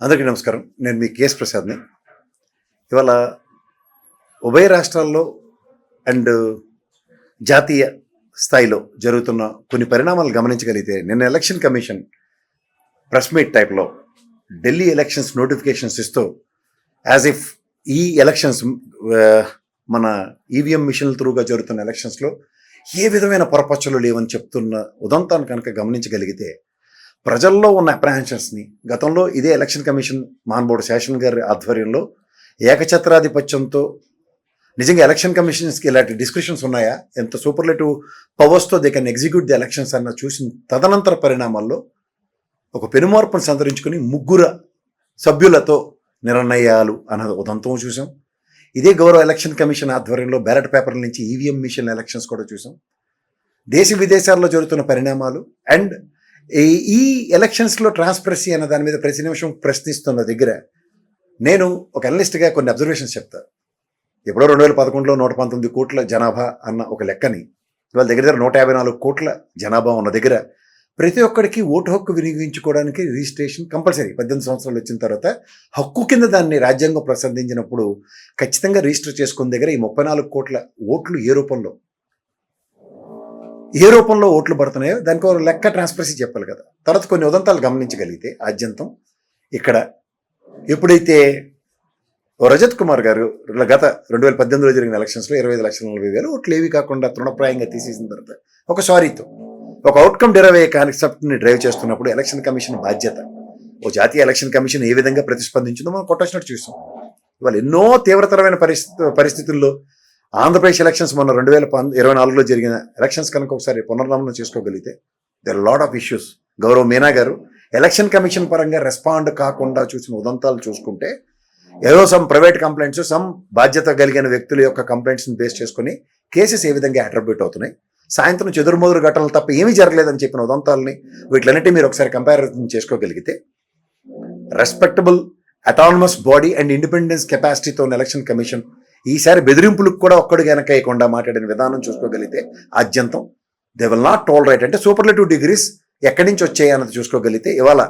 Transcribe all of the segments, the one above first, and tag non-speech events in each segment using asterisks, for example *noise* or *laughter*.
అందరికీ నమస్కారం. నేను మీ కేఎస్ ప్రసాద్ని. ఇవాళ ఉభయ రాష్ట్రాల్లో అండ్ జాతీయ స్థాయిలో జరుగుతున్న కొన్ని పరిణామాలు గమనించగలిగితే నిన్న ఎలక్షన్ కమిషన్ ప్రెస్ మీట్ టైప్లో ఢిల్లీ ఎలక్షన్స్ నోటిఫికేషన్స్ ఇస్తూ యాజ్ ఇఫ్ ఈ ఎలక్షన్స్ మన ఈవీఎం మిషన్ల త్రూగా జరుగుతున్న ఎలక్షన్స్లో ఏ విధమైన పొరపచ్చలు లేవని చెప్తున్న ఉదంతాన్ని కనుక గమనించగలిగితే ప్రజల్లో ఉన్న అప్రహెన్షన్స్ని గతంలో ఇదే ఎలక్షన్ కమిషన్ మాన్బోర్డు శేషన్ గారి ఆధ్వర్యంలో ఏకఛత్రాధిపత్యంతో నిజంగా ఎలక్షన్ కమిషన్స్కి ఇలాంటి డిస్క్రిప్షన్స్ ఉన్నాయా? ఎంత superlative పవర్స్తో they can execute the elections అన్న చూసిన తదనంతర పరిణామాల్లో ఒక పెనుమార్పును సంతరించుకుని ముగ్గుర సభ్యులతో నిర్ణయాలు అన్నది ఉదంతం చూసాం. ఇదే గౌరవ ఎలక్షన్ కమిషన్ ఆధ్వర్యంలో బ్యాలెట్ పేపర్ల నుంచి ఈవీఎం మిషన్ ఎలక్షన్స్ కూడా చూసాం. దేశ విదేశాల్లో జరుగుతున్న పరిణామాలు అండ్ ఈ- ఈ ఎలక్షన్స్లో ట్రాన్స్పరసీ అన్న దాని మీద ప్రతి నిమిషం ప్రశ్నిస్తున్న దగ్గర నేను ఒక అనలిస్ట్గా కొన్ని అబ్జర్వేషన్స్ చెప్తా. ఎప్పుడో రెండు వేల పదకొండులో నూట పంతొమ్మిది కోట్ల జనాభా అన్న ఒక లెక్కని ఇవాళ దగ్గర దగ్గర నూట యాభై నాలుగు కోట్ల జనాభా ఉన్న దగ్గర ప్రతి ఒక్కడికి ఓటు హక్కు వినియోగించుకోవడానికి రిజిస్ట్రేషన్ కంపల్సరీ పద్దెనిమిది సంవత్సరాలు వచ్చిన తర్వాత హక్కు కింద దాన్ని రాజ్యాంగం ప్రసాదించినప్పుడు ఖచ్చితంగా రిజిస్టర్ చేసుకున్న దగ్గర ఈ ముప్పై నాలుగు కోట్ల ఓట్లు ఏ రూపంలో ఏ రూపంలో ఓట్లు పడుతున్నాయో దానికి ఒక లెక్క ట్రాన్స్పరసీ చెప్పాలి కదా. తర్వాత కొన్ని ఉదంతాలు గమనించగలిగితే ఆద్యంతం ఇక్కడ ఎప్పుడైతే రజత్ కుమార్ గారు గత రెండు వేల పద్దెనిమిదిలో జరిగిన ఎలక్షన్స్లో ఇరవై ఐదు లక్షల నలభై వేలు ఓట్లు ఏవి కాకుండా తృణప్రాయంగా తీసేసిన తర్వాత ఒక సారీతో ఒక అవుట్కమ్ డెరవే కాన్సెప్ట్ని డ్రైవ్ చేస్తున్నప్పుడు ఎలక్షన్ కమిషన్ బాధ్యత. ఓ జాతీయ ఎలక్షన్ కమిషన్ ఏ విధంగా ప్రతిస్పందించిందో మనం కొట్టొచ్చినట్టు చూసాం ఇవాళ ఎన్నో తీవ్రతరమైన పరిస్థితి పరిస్థితుల్లో ఆంధ్రప్రదేశ్ ఎలక్షన్స్ మొన్న రెండు వేల పంద ఇరవై నాలుగులో జరిగిన ఎలక్షన్స్ కనుక ఒకసారి పునర్నమనం చేసుకోగలిగితే there lot of issues Gaurav Meena garu election commission పరంగా రెస్పాండ్ కాకుండా చూసిన ఉదంతాలు చూసుకుంటే ఏదో సమ్ ప్రైవేట్ కంప్లైంట్స్ సమ్ బాధ్యత కలిగిన వ్యక్తుల యొక్క కంప్లైంట్స్ని బేస్ చేసుకుని కేసెస్ ఏ విధంగా అట్రిబ్యూట్ అవుతున్నాయి. సాయంత్రం చెదురుమదురు ఘటనలు తప్ప ఏమీ జరగలేదని చెప్పిన ఉదంతాలని వీటిలన్నిటి మీరు ఒకసారి కంపారిజన్ చేసుకోగలిగితే respectable autonomous body and independence కెపాసిటీతో election commission ఈసారి బెదిరింపులకు కూడా ఒక్కడు వెనకేయకుండా మాట్లాడిన విధానం చూసుకోగలిగితే ఆద్యంతం. దే విల్ నాట్ టాలరేట్ అంటే సూపర్లేటివ్ డిగ్రీస్ ఎక్కడి నుంచి వచ్చాయి అన్నది చూసుకోగలిగితే ఇవాళ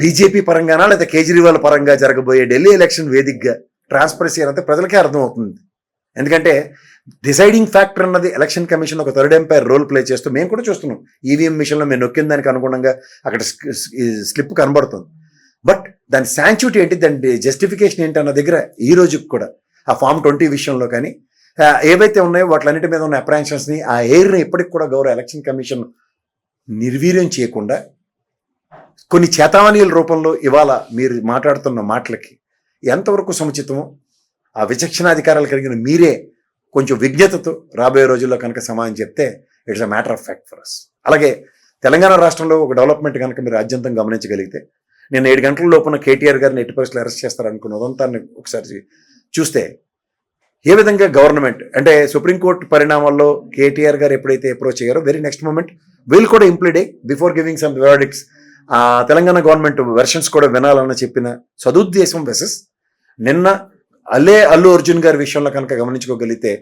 బీజేపీ పరంగానా లేదా కేజ్రీవాల్ పరంగా జరగబోయే ఢిల్లీ ఎలక్షన్ వేదికగా ట్రాన్స్పరసీ అనేది ప్రజలకే అర్థమవుతుంది. ఎందుకంటే డిసైడింగ్ ఫ్యాక్టర్ అన్నది ఎలక్షన్ కమిషన్ ఒక థర్డ్ ఎంపైర్ రోల్ ప్లే చేస్తూ మేము కూడా చూస్తున్నాం. ఈవీఎం మిషన్లో మేము నొక్కిన దానికి అనుగుణంగా అక్కడ స్లిప్ కనబడుతుంది. బట్ దాని శాంచుటీ ఏంటి దాని జస్టిఫికేషన్ ఏంటి అన్న దగ్గర ఈ రోజుకి కూడా ఆ ఫామ్ ట్వంటీ విషయంలో కానీ ఏవైతే ఉన్నాయో వాటిలన్నిటి మీద ఉన్న అప్రాన్షన్స్ని ఆ ఎయిర్ని ఇప్పటికి కూడా గౌరవ ఎలక్షన్ కమిషన్ నిర్వీర్యం చేయకుండా కొన్ని చేతావనీయుల రూపంలో ఇవాళ మీరు మాట్లాడుతున్న మాటలకి ఎంతవరకు సముచితమో ఆ విచక్షణాధికారాలు కలిగిన మీరే కొంచెం విజ్ఞతతో రాబోయే రోజుల్లో కనుక సమాధానం చెప్తే it's a matter of fact for us అలాగే తెలంగాణ రాష్ట్రంలో ఒక డెవలప్మెంట్ కనుక మీరు రాజ్యాంతం గమనించగలిగితే నేను ఏడు గంటల లోపున కేటీఆర్ గారిని ఎట్టి పరిస్థితులు అరెస్ట్ చేస్తారనుకున్న ఉదంతాన్ని ఒకసారి చూస్తే ఏ విధంగా గవర్నమెంట్ అంటే సుప్రీంకోర్టు పరిణామాల్లో కేటీఆర్ గారు ఎప్పుడైతే అప్రోచ్ అయ్యారో వెరీ నెక్స్ట్ మూమెంట్ వీళ్ళు కూడా ఇంప్లీడ్ అయ్యి before giving some verdicts Telangana government versions కూడా వినాలని చెప్పిన సదుద్దేశం వెసెస్ నిన్న అల్లే అల్లు అర్జున్ గారి విషయంలో కనుక గమనించుకోగలిగితే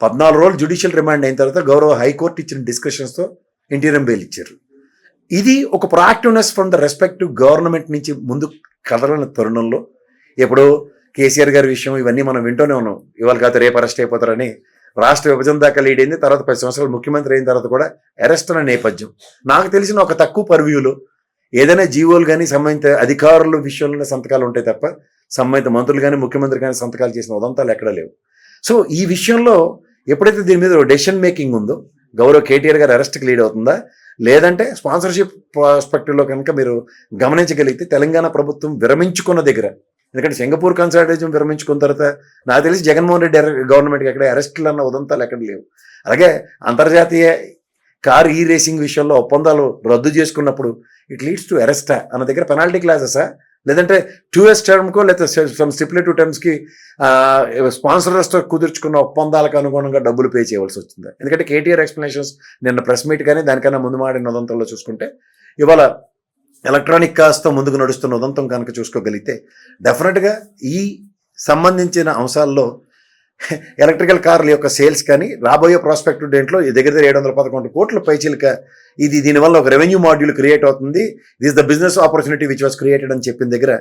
పద్నాలుగు రోజులు జ్యుడిషియల్ రిమాండ్ అయిన తర్వాత గౌరవ హైకోర్టు ఇచ్చిన డిస్కషన్స్తో ఇంటీరియం బెయిల్ ఇచ్చారు. ఇది ఒక proactiveness from the respective government నుంచి ముందు కదలని తరుణంలో. ఇప్పుడు కేసీఆర్ గారి విషయం ఇవన్నీ మనం వింటూనే ఉన్నాం. ఇవాళ కాదు రేపు అరెస్ట్ అయిపోతారని రాష్ట్ర విభజన దాకా లీడ్ అయింది తర్వాత పది సంవత్సరాలు ముఖ్యమంత్రి అయిన తర్వాత కూడా అరెస్ట్ అనే నేపథ్యం. నాకు తెలిసిన ఒక తక్కువ పర్వ్యూలో ఏదైనా జీవోలు కానీ సంబంధిత అధికారుల విషయంలో సంతకాలు ఉంటాయి తప్ప సంబంధిత మంత్రులు కానీ ముఖ్యమంత్రి కానీ సంతకాలు చేసిన ఉదంతాలు ఎక్కడా లేవు. సో ఈ విషయంలో ఎప్పుడైతే దీని మీద డెసిషన్ మేకింగ్ ఉందో గౌరవ్ కేటీఆర్ గారు అరెస్ట్కి లీడ్ అవుతుందా? లేదంటే స్పాన్సర్షిప్ ప్రాస్పెక్టివ్లో కనుక మీరు గమనించగలిగితే తెలంగాణ ప్రభుత్వం విరమించుకున్న దగ్గర ఎందుకంటే సింగపూర్ కన్సల్టేషన్ విరమించుకున్న తర్వాత నాకు తెలిసి జగన్మోహన్ రెడ్డి గవర్నమెంట్కి ఎక్కడ అరెస్టులు అన్న ఉదంతాలు ఎక్కడ లేవు. అలాగే అంతర్జాతీయ కార్ ఈ రేసింగ్ విషయంలో ఒప్పందాలు రద్దు చేసుకున్నప్పుడు ఇట్ లీడ్స్ టు అరెస్టా అన్న దగ్గర పెనాల్టీ క్లాసెసా? లేదంటే టూ ఇయర్స్ టర్మ్కో లేకపోతే సమ్ స్టిపులేటివ్ టర్మ్స్కి స్పాన్సర్స్తో కుదుర్చుకున్న ఒప్పందాలకు అనుగుణంగా డబ్బులు పే చేయవలసి వచ్చింది. ఎందుకంటే కేటీఆర్ ఎక్స్ప్లెనేషన్స్ నిన్న ప్రెస్ మీట్ కానీ దానికన్నా ముందు మాడిన ఉదంతంలో చూసుకుంటే ఇవాళ ఎలక్ట్రానిక్ కాస్తో ముందుకు నడుస్తున్న ఉదంతం కనుక చూసుకోగలిగితే డెఫినెట్గా ఈ సంబంధించిన అంశాల్లో ఎలక్ట్రికల్ కార్ల యొక్క సేల్స్ కానీ రాబోయే ప్రాస్పెక్ట్ దేంట్లో దగ్గర దగ్గర ఏడు వందల పదకొండు కోట్ల పైచీలక ఇది దీనివల్ల ఒక రెవెన్యూ మాడ్యూల్ క్రియేట్ అవుతుంది. This the business opportunity which was created అని చెప్పిన దగ్గర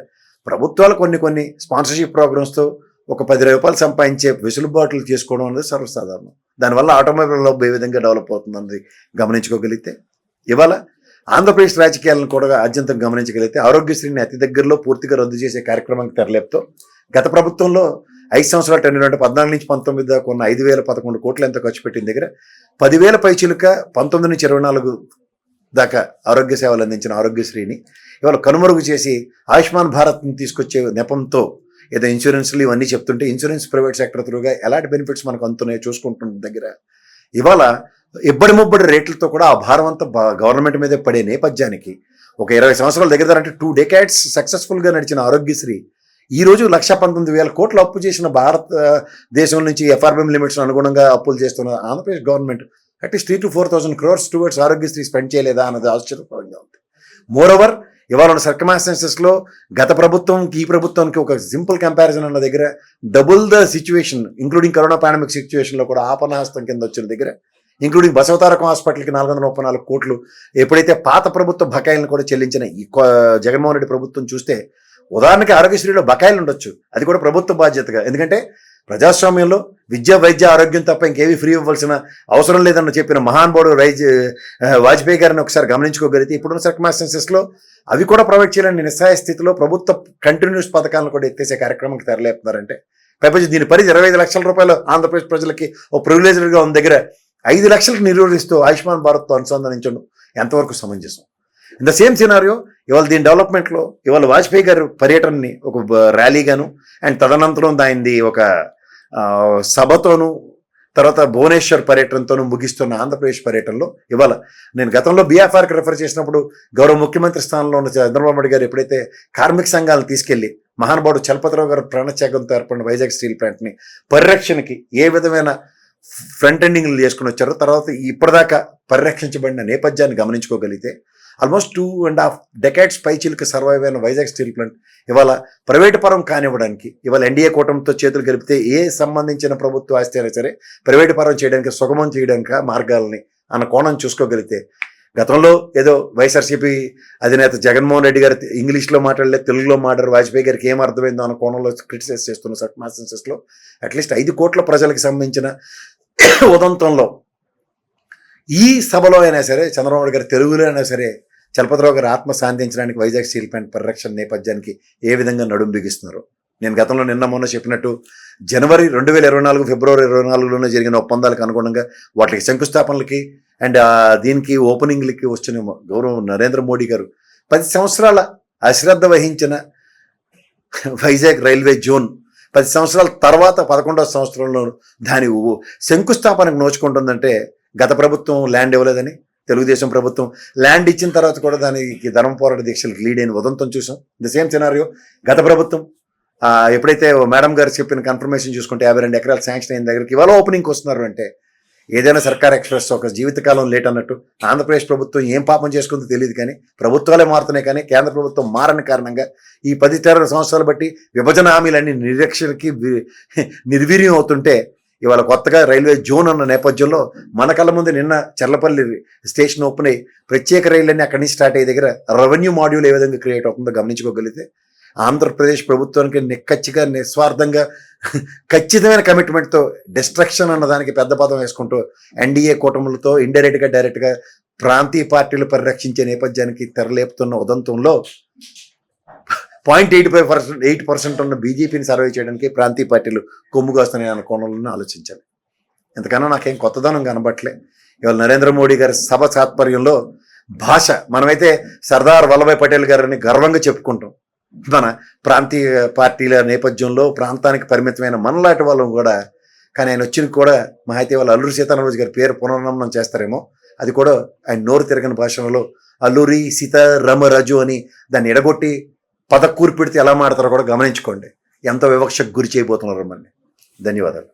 ప్రభుత్వాలు కొన్ని కొన్ని స్పాన్సర్షిప్ ప్రోగ్రామ్స్తో ఒక పది రూపాయలు సంపాదించే వెసులుబాట్లు చేసుకోవడం అనేది సర్వసాధారణం. దానివల్ల ఆటోమొబైల్లో ఏ విధంగా డెవలప్ అవుతుంది అన్నది గమనించుకోగలిగితే ఇవాళ ఆంధ్రప్రదేశ్ రాజకీయాలను కూడా అత్యంతం గమనించగలిగితే ఆరోగ్యశ్రీని అతి దగ్గరలో పూర్తిగా రద్దు చేసే కార్యక్రమానికి తెరలేపుతో గత ప్రభుత్వంలో ఐదు సంవత్సరాల టెన్యూర్ అంటే పద్నాలుగు నుంచి పంతొమ్మిది దాకా ఉన్న ఐదు వేల పదకొండు కోట్లు ఎంత ఖర్చు పెట్టిన దగ్గర? పదివేల పైచిలుక పంతొమ్మిది నుంచి ఇరవై నాలుగు దాకా ఆరోగ్య సేవలు అందించిన ఆరోగ్యశ్రీని ఇవాళ కనుమరుగు చేసి ఆయుష్మాన్ భారత్ని తీసుకొచ్చే నెపంతో ఏదో ఇన్సూరెన్స్లు ఇవన్నీ చెప్తుంటే ఇన్సూరెన్స్ ప్రైవేట్ సెక్టర్ త్రూగా ఎలాంటి బెనిఫిట్స్ మనకు అందుతున్నాయో చూసుకుంటున్న దగ్గర. ఇవాళ ఇబ్బడి ముబ్బడి రేట్లతో కూడా ఆ భారం అంతా గవర్నమెంట్ మీదే పడే నేపథ్యానికి ఒక ఇరవై సంవత్సరాల దగ్గర దగ్గర అంటే టూ డెకాడ్స్ సక్సెస్ఫుల్గా నడిచిన ఆరోగ్యశ్రీ ఈ రోజు లక్ష పంతొమ్మిది వేల కోట్లు అప్పు చేసిన భారత దేశం నుంచి ఎఫ్ఆర్బిఎం లిమిట్స్ అనుగుణంగా అప్పులు చేస్తున్న Andhra Pradesh government at least three to four thousand crores towards Aarogyasri spend చేయలేదా అన్నది ఆశ్చర్యకరంగా ఉంది. మోరోవర్ ఇవాళ ఉన్న సర్కమాస్టెన్సెస్లో గత ప్రభుత్వంకి ఈ ప్రభుత్వానికి ఒక సింపుల్ కంపారిజన్ అన్న దగ్గర double the situation including corona pandemic సిచ్యువేషన్లో కూడా ఆపనాహస్తం కింద వచ్చిన దగ్గర ఇంక్లూడింగ్ బసవతారకం హాస్పిటల్కి నాలుగు వందల ముప్పై నాలుగు కోట్లు ఎప్పుడైతే పాత ప్రభుత్వ బకాయిలను కూడా చెల్లించిన ఈ జగన్మోహన్ రెడ్డి ప్రభుత్వం చూస్తే ఉదాహరణకి ఆరోగ్యశ్రీలో బకాయిలు ఉండొచ్చు. అది కూడా ప్రభుత్వ బాధ్యతగా. ఎందుకంటే ప్రజాస్వామ్యంలో విద్య వైద్య ఆరోగ్యం తప్ప ఇంకేవి ఫ్రీ ఇవ్వాల్సిన అవసరం లేదన్న చెప్పిన మహానుభావుడు రైజ్ వాజ్పేయి గారిని ఒకసారి గమనించుకోగలిగితే ఇప్పుడున్న circumstances అవి కూడా ప్రొవైడ్ చేయాలని నిస్సాయ స్థితిలో ప్రభుత్వ కంటిన్యూస్ పథకాలను కూడా ఎత్తేసే కార్యక్రమంకి తెరలేపుతున్నారంటే. పైపంచి దీని పరిధి ఇరవై ఐదు లక్షల రూపాయలు ఆంధ్రప్రదేశ్ ప్రజలకి ఒక ప్రివిలేజ్డ్గా ఉన్న దగ్గర ఐదు లక్షలకు నిర్వహిస్తూ ఆయుష్మాన్ భారత్తో అనుసంధానించడం ఎంతవరకు సమంజసం? ఇన్ ద సేమ్ సినారియో ఇవాళ దీని డెవలప్మెంట్లో ఇవాళ వాజ్పేయి గారు పర్యటనని ఒక బ- ర్యాలీగాను అండ్ తదనంతరం దానిది ఒక సభతోనూ తర్వాత భువనేశ్వర్ పర్యటనతోనూ ముగిస్తున్న ఆంధ్రప్రదేశ్ పర్యటనలో ఇవాళ నేను గతంలో బీఎఫ్ఆర్కి రెఫర్ చేసినప్పుడు గౌరవ ముఖ్యమంత్రి స్థానంలో ఉన్న చంద్రబాబు నాయుడు గారు ఎప్పుడైతే కార్మిక సంఘాలను తీసుకెళ్ళి మహానుభావుడు చలపతిరావు గారు ప్రాణత్యాగంతో ఏర్పడిన వైజాగ్ స్టీల్ ప్లాంట్ని పరిరక్షణకి ఏ విధమైన ఫ్రంట్ ఎండింగ్లు చేసుకుని వచ్చారు. తర్వాత ఇప్పటిదాకా పరిరక్షించబడిన నేపథ్యాన్ని గమనించుకోగలిగితే almost two and half decades పైచీలకు సర్వైవ్ అయిన వైజాగ్ స్టీల్ ప్లాంట్ ఇవాళ ప్రైవేటు పరం కానివ్వడానికి ఇవాళ ఎన్డీఏ కూటమితో చేతులు కలిపితే ఏ సంబంధించిన ప్రభుత్వ ఆస్తి అయినా సరే ప్రైవేటు పరం చేయడానికి సుగమం చేయడానికి మార్గాలని అన్న కోణం చూసుకోగలిగితే గతంలో ఏదో వైఎస్ఆర్సీపీ అధినేత జగన్మోహన్ రెడ్డి గారు ఇంగ్లీష్లో మాట్లాడలే తెలుగులో మాట్లాడారు వాజ్పేయి గారికి ఏం అర్థమైందో అన్న కోణంలో క్రిటిసైజ్ చేస్తున్న మాసెన్సెస్లో అట్లీస్ట్ ఐదు కోట్ల ప్రజలకు సంబంధించిన *coughs* ఉదంతంలో. ఈ సభలో అయినా సరే చంద్రబాబు గారి గారు తెలుగులో అయినా సరే చలపతిరావు గారు ఆత్మ శాంతించడానికి వైజాగ్ స్టీల్ ప్లాంట్ పరిరక్షణ నేపథ్యానికి ఏ విధంగా నడుం బిగిస్తున్నారు? నేను గతంలో నిన్న మొన్న చెప్పినట్టు జనవరి రెండు వేల ఇరవై నాలుగు ఫిబ్రవరి ఇరవై నాలుగులోనే జరిగిన ఒప్పందాలకు అనుగుణంగా వాటికి శంకుస్థాపనలకి అండ్ దీనికి ఓపెనింగ్లకి వచ్చిన గౌరవ నరేంద్ర మోడీ గారు పది సంవత్సరాల అశ్రద్ధ వహించిన వైజాగ్ రైల్వే జోన్ పది సంవత్సరాల తర్వాత పదకొండవ సంవత్సరంలో దాని శంకుస్థాపనకు నోచుకుంటుందంటే గత ప్రభుత్వం ల్యాండ్ ఇవ్వలేదని తెలుగుదేశం ప్రభుత్వం ల్యాండ్ ఇచ్చిన తర్వాత కూడా దానికి ధర్మ పోరాట దీక్షలకు లీడ్ అయిన ఉదంతం చూసాం. ద సేమ్ సినారియో గత ప్రభుత్వం ఎప్పుడైతే మేడం గారు చెప్పిన కన్ఫర్మేషన్ చూసుకుంటే యాభై రెండు ఎకరాలు శాంక్షన్ అయిన దగ్గరికి ఇవాళ ఓపెనింగ్కి వస్తున్నారు అంటే ఏదైనా సర్కార్ ఎక్స్ప్రెస్ ఒక జీవితకాలం లేట్ అన్నట్టు ఆంధ్రప్రదేశ్ ప్రభుత్వం ఏం పాపం చేసుకుందో తెలియదు కానీ ప్రభుత్వాలే మారుతున్నాయి కానీ కేంద్ర ప్రభుత్వం మారని కారణంగా ఈ పది తెర సంవత్సరాలు బట్టి విభజన హామీలన్నీ నిరీక్షణకి *laughs* నిర్వీర్యం అవుతుంటే ఇవాళ కొత్తగా రైల్వే జోన్ అన్న నేపథ్యంలో మన కళ్ళ ముందు నిన్న చర్లపల్లి స్టేషన్ ఓపెన్ అయ్యి ప్రత్యేక రైళ్ళన్నీ అక్కడి నుంచి స్టార్ట్ అయ్యే దగ్గర రెవెన్యూ మాడ్యూల్ ఏ విధంగా క్రియేట్ అవుతుందో గమనించుకోగలిగితే ఆంధ్రప్రదేశ్ ప్రభుత్వానికి నిక్కచ్చిగా నిస్వార్థంగా ఖచ్చితమైన కమిట్మెంట్తో డిస్ట్రక్షన్ అన్న దానికి పెద్ద పదం వేసుకుంటూ ఎన్డీఏ కూటములతో ఇండైరెక్ట్గా డైరెక్ట్గా ప్రాంతీయ పార్టీలు పరిరక్షించే నేపథ్యానికి తెరలేపుతున్న ఉదంతంలో point eight five percent eight percent ఉన్న బీజేపీని సర్వే చేయడానికి ప్రాంతీయ పార్టీలు కొమ్ముగాస్తున్నాయి అన్న కోణంలో ఆలోచించాలి. ఎంతకన్నా నాకేం కొత్తదనం కనబట్లే ఇవాళ నరేంద్ర మోడీ గారి సభ తాత్పర్యంలో భాష మనమైతే సర్దార్ వల్లభాయ్ పటేల్ గారిని గర్వంగా చెప్పుకుంటాం. మన ప్రాంతీయ పార్టీల నేపథ్యంలో ప్రాంతానికి పరిమితమైన మనలాంటి వాళ్ళం కూడా కానీ ఆయన వచ్చిన కూడా మా అయితే వాళ్ళ అల్లూరి సీతారామరాజు గారి పేరు పునర్నమనం చేస్తారేమో అది కూడా ఆయన నోరు తిరగని భాషలో అల్లూరి సీతారామరాజు అని దాన్ని ఎడగొట్టి పదకూరు పెడితే ఎలా మాడతారో కూడా గమనించుకోండి. ఎంత వివక్షకు గురి చేయబోతున్నారు మనని ధన్యవాదాలు.